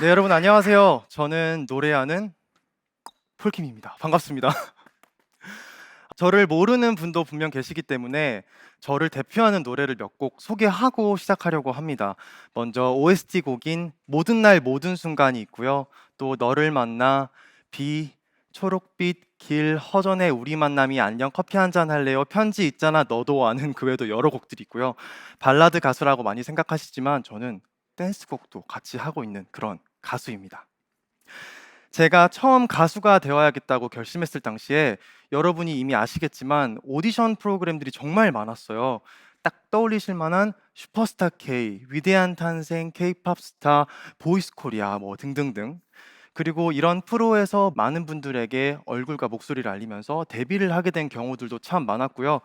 네, 여러분 안녕하세요. 저는 노래하는 폴킴입니다. 반갑습니다. 저를 모르는 분도 분명 계시기 때문에 저를 대표하는 노래를 몇 곡 소개하고 시작하려고 합니다. 먼저 OST 곡인 모든 날 모든 순간이 있고요. 또 너를 만나 비 초록빛 길 허전의 우리 만남이 안녕 커피 한 잔 할래요 편지 있잖아 너도 아는 그 외에도 여러 곡들이 있고요. 발라드 가수라고 많이 생각하시지만 저는 댄스곡도 같이 하고 있는 그런 가수입니다. 제가 처음 가수가 되어야겠다고 결심했을 당시에 여러분이 이미 아시겠지만 오디션 프로그램들이 정말 많았어요. 딱 떠올리실 만한 슈퍼스타 K, 위대한 탄생, K-팝 스타, 보이스 코리아 뭐 등등등. 그리고 이런 프로에서 많은 분들에게 얼굴과 목소리를 알리면서 데뷔를 하게 된 경우들도 참 많았고요.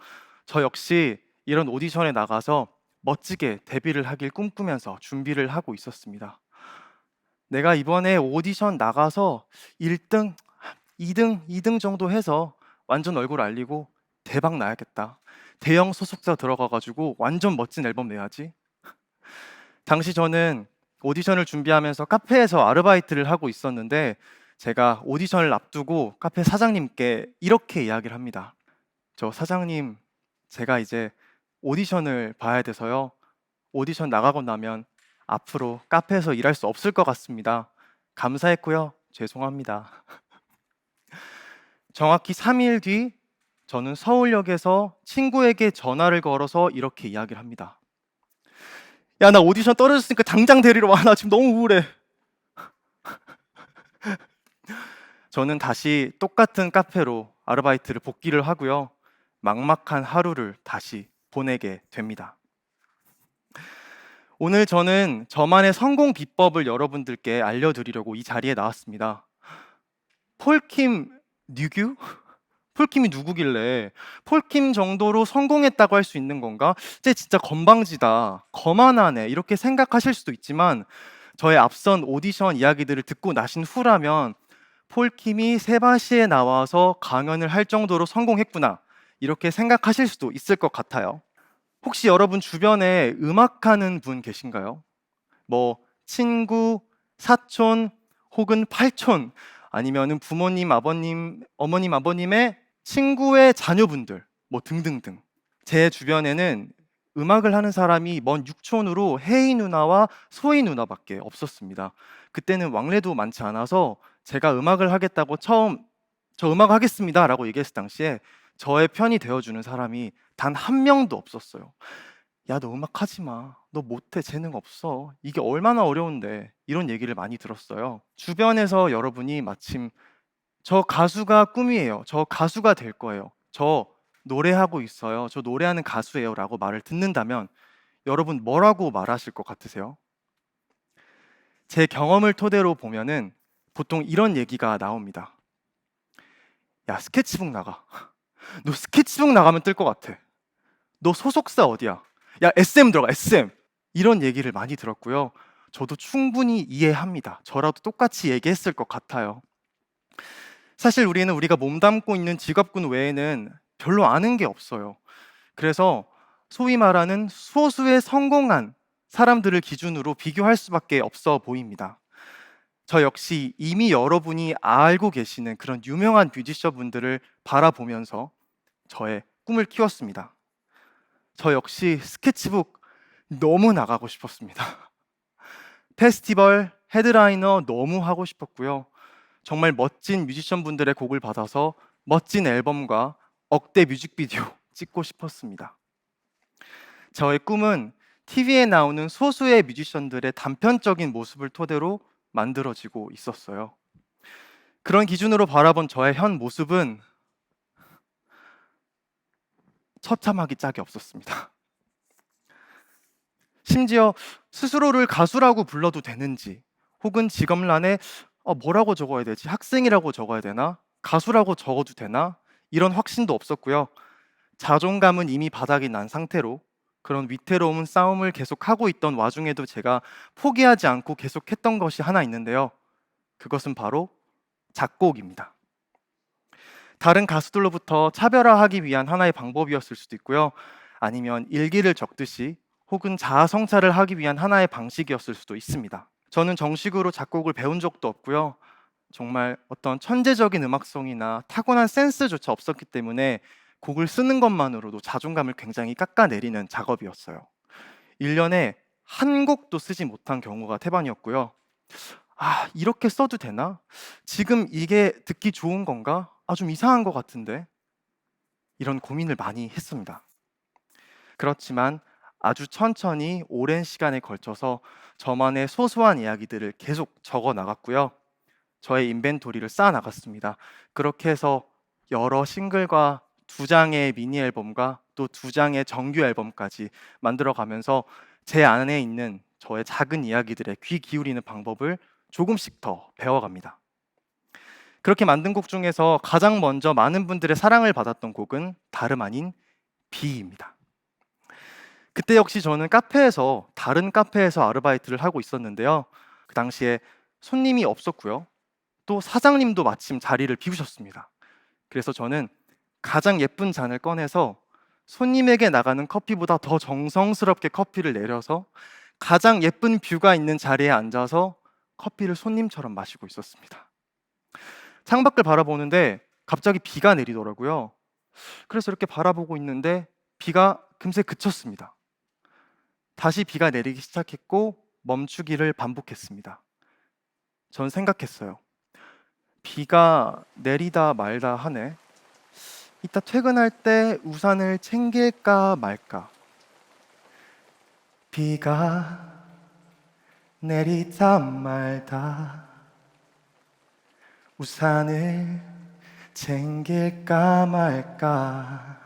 저 역시 이런 오디션에 나가서 멋지게 데뷔를 하길 꿈꾸면서 준비를 하고 있었습니다. 내가 이번에 오디션 나가서 1등, 2등, 2등 정도 해서 완전 얼굴 알리고 대박 나야겠다. 대형 소속사 들어가가지고 완전 멋진 앨범 내야지. 당시 저는 오디션을 준비하면서 카페에서 아르바이트를 하고 있었는데 제가 오디션을 앞두고 카페 사장님께 이렇게 이야기를 합니다. 저 사장님, 제가 이제 오디션을 봐야 돼서요. 오디션 나가고 나면 앞으로 카페에서 일할 수 없을 것 같습니다. 감사했고요. 죄송합니다. 정확히 3일 뒤 저는 서울역에서 친구에게 전화를 걸어서 이렇게 이야기를 합니다. 야, 나 오디션 떨어졌으니까 당장 데리러 와. 나 지금 너무 우울해. 저는 다시 똑같은 카페로 아르바이트를 복귀를 하고요. 막막한 하루를 다시 보내게 됩니다. 오늘 저는 저만의 성공 비법을 여러분들께 알려드리려고 이 자리에 나왔습니다. 폴킴 뉴규? 폴킴이 누구길래 폴킴 정도로 성공했다고 할 수 있는 건가? 쟤 진짜 건방지다, 거만하네 이렇게 생각하실 수도 있지만 저의 앞선 오디션 이야기들을 듣고 나신 후라면 폴킴이 세바시에 나와서 강연을 할 정도로 성공했구나 이렇게 생각하실 수도 있을 것 같아요. 혹시 여러분 주변에 음악하는 분 계신가요? 뭐 친구, 사촌 혹은 팔촌 아니면은 부모님, 아버님, 어머님, 아버님의 친구의 자녀분들 뭐 등등등. 제 주변에는 음악을 하는 사람이 먼 육촌으로 혜희 누나와 소희 누나밖에 없었습니다. 그때는 왕래도 많지 않아서 제가 음악을 하겠다고 처음 저 음악 하겠습니다라고 얘기했을 당시에 저의 편이 되어주는 사람이 단 한 명도 없었어요. 야, 너 음악 하지 마. 너 못해. 재능 없어. 이게 얼마나 어려운데. 이런 얘기를 많이 들었어요. 주변에서 여러분이 마침 저 가수가 꿈이에요. 저 가수가 될 거예요. 저 노래하고 있어요. 저 노래하는 가수예요. 라고 말을 듣는다면 여러분 뭐라고 말하실 것 같으세요? 제 경험을 토대로 보면은 보통 이런 얘기가 나옵니다. 야, 스케치북 나가. 너 스케치북 나가면 뜰 것 같아. 너 소속사 어디야? 야, SM 들어가, SM. 이런 얘기를 많이 들었고요. 저도 충분히 이해합니다. 저라도 똑같이 얘기했을 것 같아요. 사실 우리는 우리가 몸담고 있는 직업군 외에는 별로 아는 게 없어요. 그래서 소위 말하는 소수의 성공한 사람들을 기준으로 비교할 수밖에 없어 보입니다. 저 역시 이미 여러분이 알고 계시는 그런 유명한 뮤지션 분들을 바라보면서 저의 꿈을 키웠습니다. 저 역시 스케치북 너무 나가고 싶었습니다. 페스티벌 헤드라이너 너무 하고 싶었고요. 정말 멋진 뮤지션 분들의 곡을 받아서 멋진 앨범과 억대 뮤직비디오 찍고 싶었습니다. 저의 꿈은 TV에 나오는 소수의 뮤지션들의 단편적인 모습을 토대로 만들어지고 있었어요. 그런 기준으로 바라본 저의 현 모습은 처참하기 짝이 없었습니다. 심지어 스스로를 가수라고 불러도 되는지, 혹은 직업란에 어, 뭐라고 적어야 되지? 학생이라고 적어야 되나? 가수라고 적어도 되나? 이런 확신도 없었고요. 자존감은 이미 바닥이 난 상태로 그런 위태로운 싸움을 계속하고 있던 와중에도 제가 포기하지 않고 계속했던 것이 하나 있는데요. 그것은 바로 작곡입니다. 다른 가수들로부터 차별화하기 위한 하나의 방법이었을 수도 있고요. 아니면 일기를 적듯이 혹은 자아 성찰을 하기 위한 하나의 방식이었을 수도 있습니다. 저는 정식으로 작곡을 배운 적도 없고요. 정말 어떤 천재적인 음악성이나 타고난 센스조차 없었기 때문에 곡을 쓰는 것만으로도 자존감을 굉장히 깎아내리는 작업이었어요. 1년에 한 곡도 쓰지 못한 경우가 태반이었고요. 아, 이렇게 써도 되나? 지금 이게 듣기 좋은 건가? 아, 좀 이상한 것 같은데. 이런 고민을 많이 했습니다. 그렇지만 아주 천천히 오랜 시간에 걸쳐서 저만의 소소한 이야기들을 계속 적어 나갔고요. 저의 인벤토리를 쌓아 나갔습니다. 그렇게 해서 여러 싱글과 두 장의 미니 앨범과 또 두 장의 정규 앨범까지 만들어 가면서 제 안에 있는 저의 작은 이야기들에 귀 기울이는 방법을 조금씩 더 배워갑니다. 그렇게 만든 곡 중에서 가장 먼저 많은 분들의 사랑을 받았던 곡은 다름 아닌 비입니다. 그때 역시 저는 카페에서 다른 카페에서 아르바이트를 하고 있었는데요. 그 당시에 손님이 없었고요. 또 사장님도 마침 자리를 비우셨습니다. 그래서 저는 가장 예쁜 잔을 꺼내서 손님에게 나가는 커피보다 더 정성스럽게 커피를 내려서 가장 예쁜 뷰가 있는 자리에 앉아서 커피를 손님처럼 마시고 있었습니다. 창밖을 바라보는데 갑자기 비가 내리더라고요. 그래서 이렇게 바라보고 있는데 비가 금세 그쳤습니다. 다시 비가 내리기 시작했고 멈추기를 반복했습니다. 전 생각했어요. 비가 내리다 말다 하네. 이따 퇴근할 때 우산을 챙길까 말까. 비가 내리다 말다. 우산을 챙길까 말까.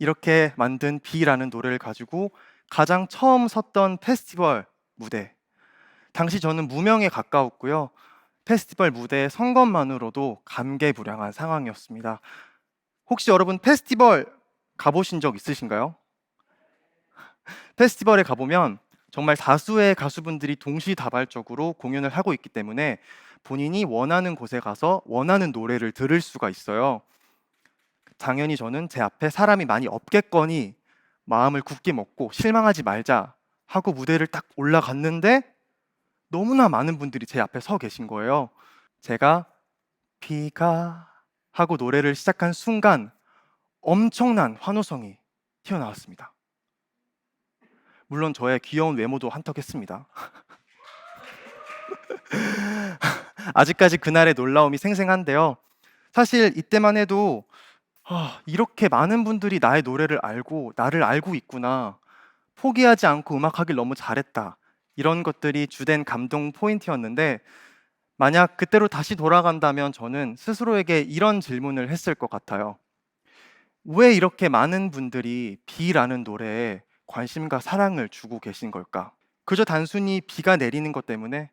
이렇게 만든 비라는 노래를 가지고 가장 처음 섰던 페스티벌 무대. 당시 저는 무명에 가까웠고요. 페스티벌 무대에 선 것만으로도 감개무량한 상황이었습니다. 혹시 여러분 페스티벌 가보신 적 있으신가요? 페스티벌에 가보면 정말 다수의 가수분들이 동시다발적으로 공연을 하고 있기 때문에 본인이 원하는 곳에 가서 원하는 노래를 들을 수가 있어요. 당연히 저는 제 앞에 사람이 많이 없겠거니 마음을 굳게 먹고 실망하지 말자 하고 무대를 딱 올라갔는데 너무나 많은 분들이 제 앞에 서 계신 거예요. 제가 비가 하고 노래를 시작한 순간 엄청난 환호성이 튀어나왔습니다. 물론 저의 귀여운 외모도 한턱했습니다. 아직까지 그날의 놀라움이 생생한데요. 사실 이때만 해도 아, 이렇게 많은 분들이 나의 노래를 알고 나를 알고 있구나. 포기하지 않고 음악하길 너무 잘했다. 이런 것들이 주된 감동 포인트였는데 만약 그때로 다시 돌아간다면 저는 스스로에게 이런 질문을 했을 것 같아요. 왜 이렇게 많은 분들이 비라는 노래에 관심과 사랑을 주고 계신 걸까? 그저 단순히 비가 내리는 것 때문에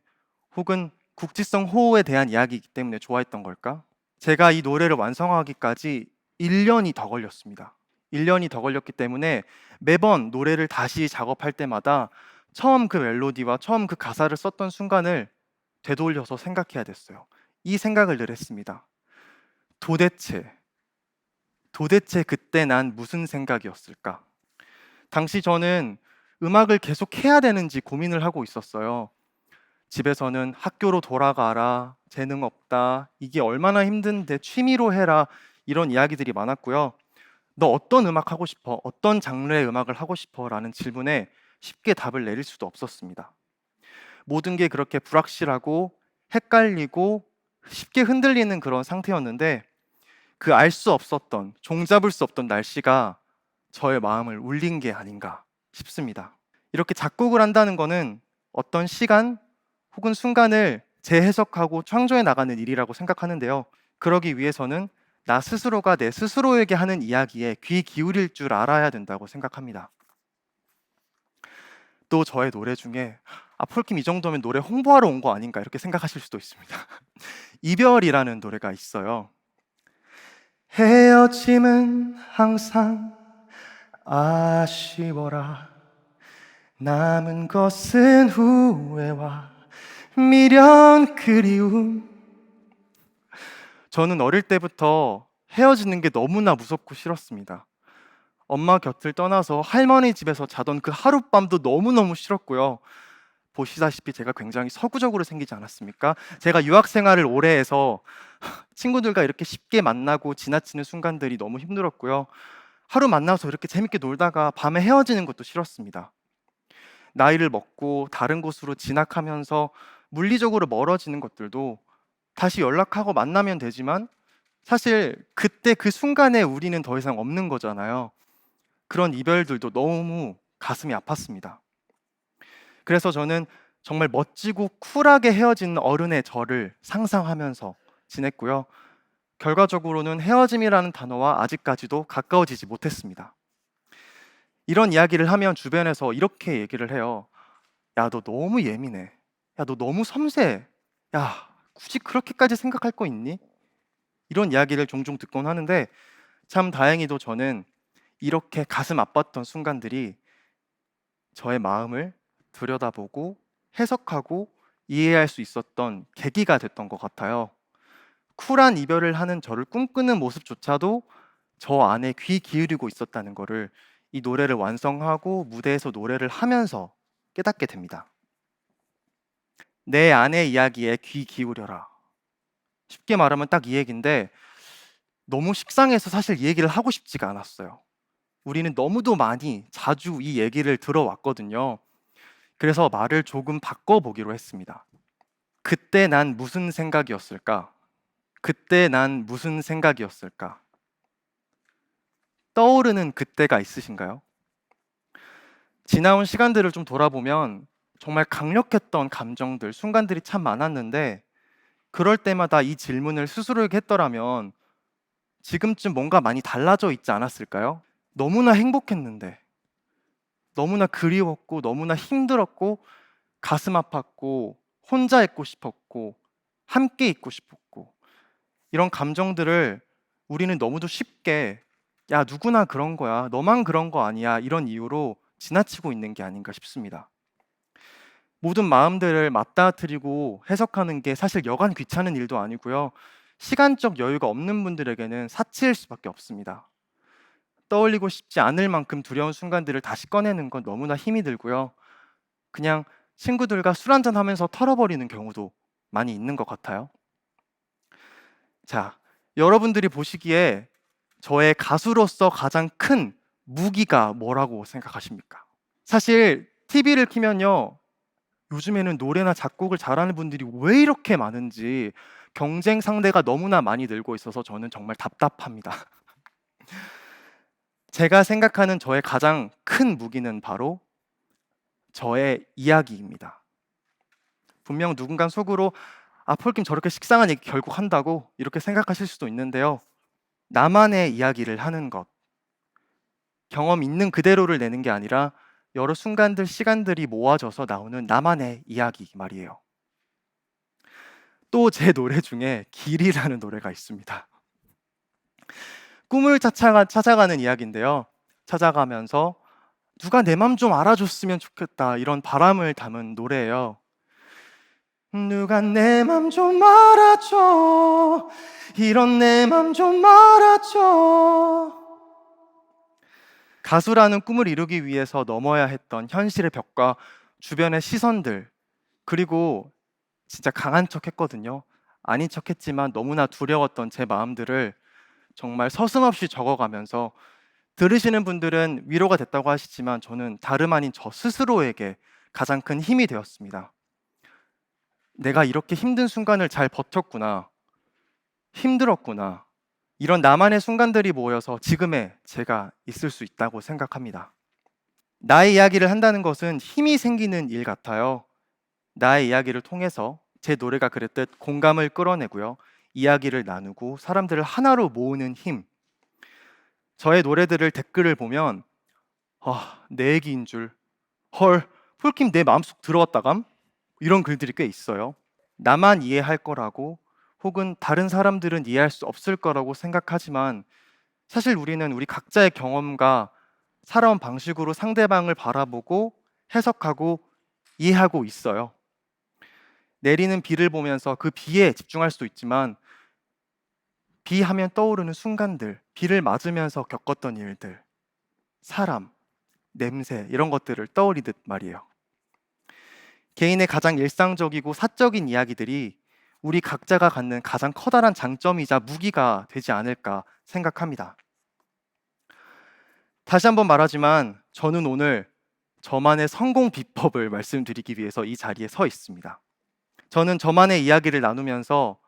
혹은 국지성 호우에 대한 이야기이기 때문에 좋아했던 걸까? 제가 이 노래를 완성하기까지 1년이 더 걸렸습니다. 1년이 더 걸렸기 때문에 매번 노래를 다시 작업할 때마다 처음 그 멜로디와 처음 그 가사를 썼던 순간을 되돌려서 생각해야 됐어요. 이 생각을 늘 했습니다. 도대체, 도대체 그때 난 무슨 생각이었을까? 당시 저는 음악을 계속 해야 되는지 고민을 하고 있었어요. 집에서는 학교로 돌아가라, 재능 없다, 이게 얼마나 힘든데 취미로 해라, 이런 이야기들이 많았고요. 너 어떤 음악 하고 싶어? 어떤 장르의 음악을 하고 싶어? 라는 질문에 쉽게 답을 내릴 수도 없었습니다. 모든 게 그렇게 불확실하고 헷갈리고 쉽게 흔들리는 그런 상태였는데 그 알 수 없었던 종잡을 수 없던 날씨가 저의 마음을 울린 게 아닌가 싶습니다. 이렇게 작곡을 한다는 것은 어떤 시간 혹은 순간을 재해석하고 창조해 나가는 일이라고 생각하는데요. 그러기 위해서는 나 스스로가 내 스스로에게 하는 이야기에 귀 기울일 줄 알아야 된다고 생각합니다. 또 저의 노래 중에 아, 폴킴 이 정도면 노래 홍보하러 온 거 아닌가 이렇게 생각하실 수도 있습니다. 이별이라는 노래가 있어요. 헤어짐은 항상 아쉬워라. 남은 것은 후회와 미련 그리움. 저는 어릴 때부터 헤어지는 게 너무나 무섭고 싫었습니다. 엄마 곁을 떠나서 할머니 집에서 자던 그 하룻밤도 너무너무 싫었고요. 보시다시피 제가 굉장히 서구적으로 생기지 않았습니까? 제가 유학 생활을 오래 해서 친구들과 이렇게 쉽게 만나고 지나치는 순간들이 너무 힘들었고요. 하루 만나서 이렇게 재밌게 놀다가 밤에 헤어지는 것도 싫었습니다. 나이를 먹고 다른 곳으로 진학하면서 물리적으로 멀어지는 것들도 다시 연락하고 만나면 되지만 사실 그때 그 순간에 우리는 더 이상 없는 거잖아요. 그런 이별들도 너무 가슴이 아팠습니다. 그래서 저는 정말 멋지고 쿨하게 헤어진 어른의 저를 상상하면서 지냈고요. 결과적으로는 헤어짐이라는 단어와 아직까지도 가까워지지 못했습니다. 이런 이야기를 하면 주변에서 이렇게 얘기를 해요. 야, 너 너무 예민해. 야, 너 너무 섬세해. 야, 굳이 그렇게까지 생각할 거 있니? 이런 이야기를 종종 듣곤 하는데 참 다행히도 저는 이렇게 가슴 아팠던 순간들이 저의 마음을 들여다보고 해석하고 이해할 수 있었던 계기가 됐던 것 같아요. 쿨한 이별을 하는 저를 꿈꾸는 모습조차도 저 안에 귀 기울이고 있었다는 것을 이 노래를 완성하고 무대에서 노래를 하면서 깨닫게 됩니다. 내 안의 이야기에 귀 기울여라. 쉽게 말하면 딱 이 얘기인데 너무 식상해서 사실 이 얘기를 하고 싶지가 않았어요. 우리는 너무도 많이 자주 이 얘기를 들어왔거든요. 그래서 말을 조금 바꿔보기로 했습니다. 그때 난 무슨 생각이었을까? 그때 난 무슨 생각이었을까? 떠오르는 그때가 있으신가요? 지나온 시간들을 좀 돌아보면 정말 강력했던 감정들, 순간들이 참 많았는데 그럴 때마다 이 질문을 스스로에게 했더라면 지금쯤 뭔가 많이 달라져 있지 않았을까요? 너무나 행복했는데, 너무나 그리웠고, 너무나 힘들었고, 가슴 아팠고, 혼자 있고 싶었고, 함께 있고 싶었고, 이런 감정들을 우리는 너무도 쉽게, 야, 누구나 그런 거야. 너만 그런 거 아니야. 이런 이유로 지나치고 있는 게 아닌가 싶습니다. 모든 마음들을 맞닥뜨리고 해석하는 게 사실 여간 귀찮은 일도 아니고요. 시간적 여유가 없는 분들에게는 사치일 수밖에 없습니다. 떠올리고 싶지 않을 만큼 두려운 순간들을 다시 꺼내는 건 너무나 힘이 들고요. 그냥 친구들과 술 한잔 하면서 털어버리는 경우도 많이 있는 것 같아요. 자, 여러분들이 보시기에 저의 가수로서 가장 큰 무기가 뭐라고 생각하십니까? 사실 TV를 키면요. 요즘에는 노래나 작곡을 잘하는 분들이 왜 이렇게 많은지 경쟁 상대가 너무나 많이 늘고 있어서 저는 정말 답답합니다. 제가 생각하는 저의 가장 큰 무기는 바로 저의 이야기입니다. 분명 누군가 속으로 아 폴킴 저렇게 식상한 얘기 결국 한다고 이렇게 생각하실 수도 있는데요. 나만의 이야기를 하는 것, 경험 있는 그대로를 내는 게 아니라 여러 순간들, 시간들이 모아져서 나오는 나만의 이야기 말이에요. 또 제 노래 중에 길이라는 노래가 있습니다. 꿈을 찾아가, 찾아가는 이야기인데요. 찾아가면서 누가 내 맘 좀 알아줬으면 좋겠다 이런 바람을 담은 노래예요. 누가 내 맘 좀 알아줘 이런 내 맘 좀 알아줘 가수라는 꿈을 이루기 위해서 넘어야 했던 현실의 벽과 주변의 시선들 그리고 진짜 강한 척 했거든요. 아닌 척 했지만 너무나 두려웠던 제 마음들을 정말 서슴없이 적어가면서 들으시는 분들은 위로가 됐다고 하시지만 저는 다름 아닌 저 스스로에게 가장 큰 힘이 되었습니다. 내가 이렇게 힘든 순간을 잘 버텼구나. 힘들었구나. 이런 나만의 순간들이 모여서 지금의 제가 있을 수 있다고 생각합니다. 나의 이야기를 한다는 것은 힘이 생기는 일 같아요. 나의 이야기를 통해서 제 노래가 그랬듯 공감을 끌어내고요. 이야기를 나누고 사람들을 하나로 모으는 힘. 저의 노래들을 댓글을 보면 아, 내 얘기인 줄. 헐, 폴킴 내 마음속 들어왔다감? 이런 글들이 꽤 있어요. 나만 이해할 거라고 혹은 다른 사람들은 이해할 수 없을 거라고 생각하지만 사실 우리는 우리 각자의 경험과 살아온 방식으로 상대방을 바라보고 해석하고 이해하고 있어요. 내리는 비를 보면서 그 비에 집중할 수도 있지만 비 하면 떠오르는 순간들, 비를 맞으면서 겪었던 일들, 사람, 냄새 이런 것들을 떠올리듯 말이에요. 개인의 가장 일상적이고 사적인 이야기들이 우리 각자가 갖는 가장 커다란 장점이자 무기가 되지 않을까 생각합니다. 다시 한번 말하지만 저는 오늘 저만의 성공 비법을 말씀드리기 위해서 이 자리에 서 있습니다. 저는 저만의 이야기를 나누면서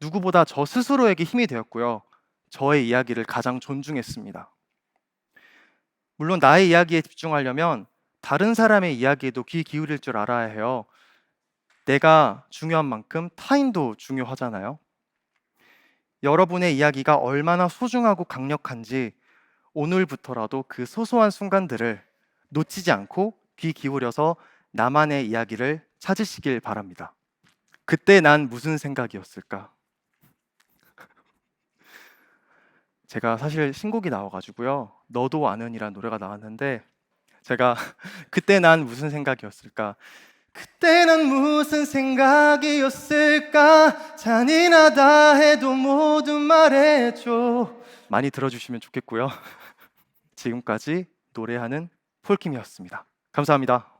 누구보다 저 스스로에게 힘이 되었고요. 저의 이야기를 가장 존중했습니다. 물론 나의 이야기에 집중하려면 다른 사람의 이야기에도 귀 기울일 줄 알아야 해요. 내가 중요한 만큼 타인도 중요하잖아요. 여러분의 이야기가 얼마나 소중하고 강력한지 오늘부터라도 그 소소한 순간들을 놓치지 않고 귀 기울여서 나만의 이야기를 찾으시길 바랍니다. 그때 난 무슨 생각이었을까? 제가 사실 신곡이 나와가지고요. 너도 아는이란 노래가 나왔는데 제가 그때 난 무슨 생각이었을까? 그때 난 무슨 생각이었을까? 잔인하다 해도 모두 말해줘. 많이 들어주시면 좋겠고요. 지금까지 노래하는 폴킴이었습니다. 감사합니다.